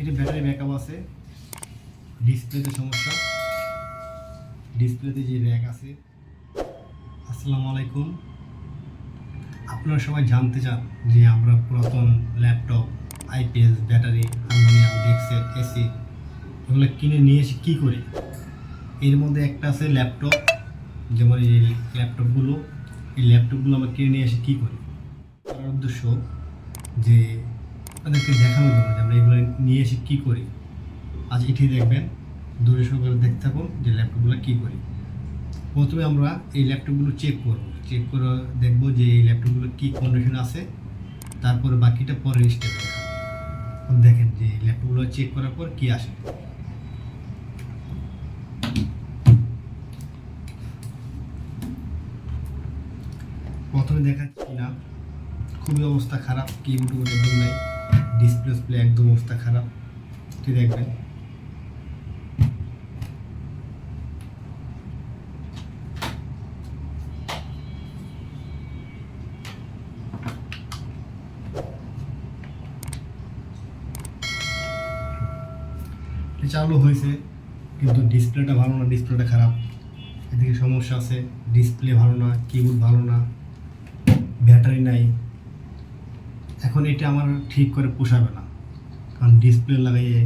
এটা battery backup আছে। ডিসপ্লেতে সমস্যা। ডিসপ্লেতে যে র্যাক আছে। আসসালামু আলাইকুম। আপনারা সবাই জানতে চান যে আমরা পুরাতন laptop IPS battery harmonium desk set AC এগুলো কিনে নিয়ে এসে কী করি? এর মধ্যে একটা আছে ল্যাপটপ যেমন এই ল্যাপটপগুলো এই ল্যাপটপগুলো আমরা কিনে নিয়ে এসে কী করি? করার উদ্দেশ্য যে আপনাদেরকে দেখানোর জন্য যে আমরা এগুলো নিয়ে এসে কী করি। আজ এটি দেখবেন, দূরে সহকারে দেখতে থাকুন যে ল্যাপটপগুলো কী করি। প্রথমে আমরা এই ল্যাপটপগুলো চেক করব। চেক করে দেখব যে এই ল্যাপটপগুলো কী কন্ডিশন আছে, তারপরে বাকিটা পরের স্টেপে দেখেন যে ল্যাপটপগুলো চেক করার পর কী আসে। প্রথমে দেখাচ্ছি না, খুবই অবস্থা খারাপ কিবোর্ড একদম নাই। ডিসপ্লে প্লে একদম অবস্থা খারাপ। তুই দেখবেন। চালু হয়েছে, কিন্তু ডিসপ্লেটা ভালো না, ডিসপ্লেটা খারাপ। এদিকে সমস্যা আছে, ডিসপ্লে ভালো না কিবোর্ড ভালো না, ব্যাটারি নাই। এখন এটা আমার ঠিক করে পোষাবে না। কারণ ডিসপ্লে লাগাইয়ে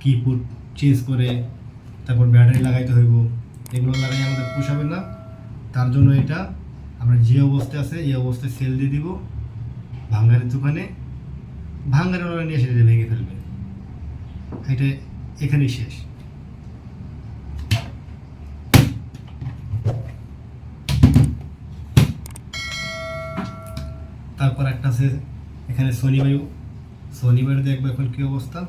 কিবোর্ড চেঞ্জ করে, তারপর ব্যাটারি লাগাইতে হইব, এগুলো লাগাই আমাদের পোষাবে না। তার জন্য এটা আমরা যে অবস্থায় আছে, এই অবস্থায় সেল দিয়ে দিব, ভাঙ্গারের দোকানে। ভাঙ্গারের ওরা নিয়ে এসে এটা ভেঙে ফেলবে। এটা এখানেই শেষ। তারপর একটা আছে এখানে শনি বায়ু শনি বায়ু দেখব এখন কি অবস্থা?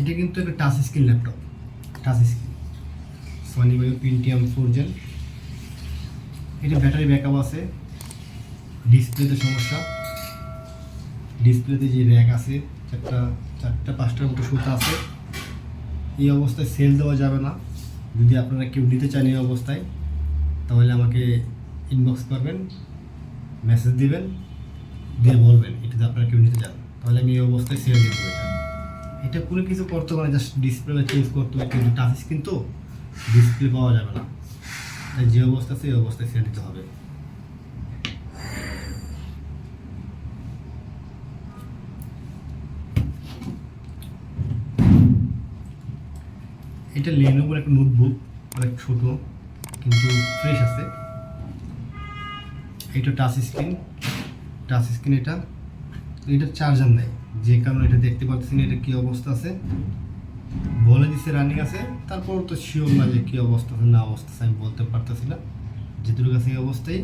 এটা কিন্তু একটা touch screen laptop touch screen Sony Vaio Pentium four gen এটা ব্যাটারি ব্যাকআপ আছে। ডিসপ্লেতে সমস্যা। ডিসপ্লেতে যে র্যাক আছে, চারটা চারটা, পাঁচটার মতো সুতা আছে। এই অবস্থায় সেল দেওয়া যাবে না। যদি আপনারা কেউ নিতে চান এই অবস্থায়, তাহলে আমাকে ইনবক্স করবেন মেসেজ দিবেন, দিয়ে বলবেন, এটাতে আপনারা কেউ নিতে চান তাহলে আমি এই অবস্থায় সেল দিয়ে দেবো এটা। এটা কোনো কিছু করতে পারে জাস্ট ডিসপ্লে চেঞ্জ করতে হবে, কিন্তু টাচ স্ক্রিন তো ডিসপ্লে পাওয়া যাবে না। তাই যে অবস্থা, সেই অবস্থায় সেল দিতে হবে। এটা লেনোভোর একটা নোটবুক অনেক ছোট, কিন্তু ফ্রেশ আছে। এটা টাচ স্ক্রিন টাচ স্ক্রিন এটা। এটা চার্জার নেই, যে কারণে এটা দেখতে পাচ্ছেন এটা কি অবস্থা আছে। বলে দিছে রানিং আছে তারপর তো শিওর না যে কী অবস্থা আছে, না অবস্থা আছে, আমি বলতে পারতেছি না। যেতুর কাছে এই অবস্থায়।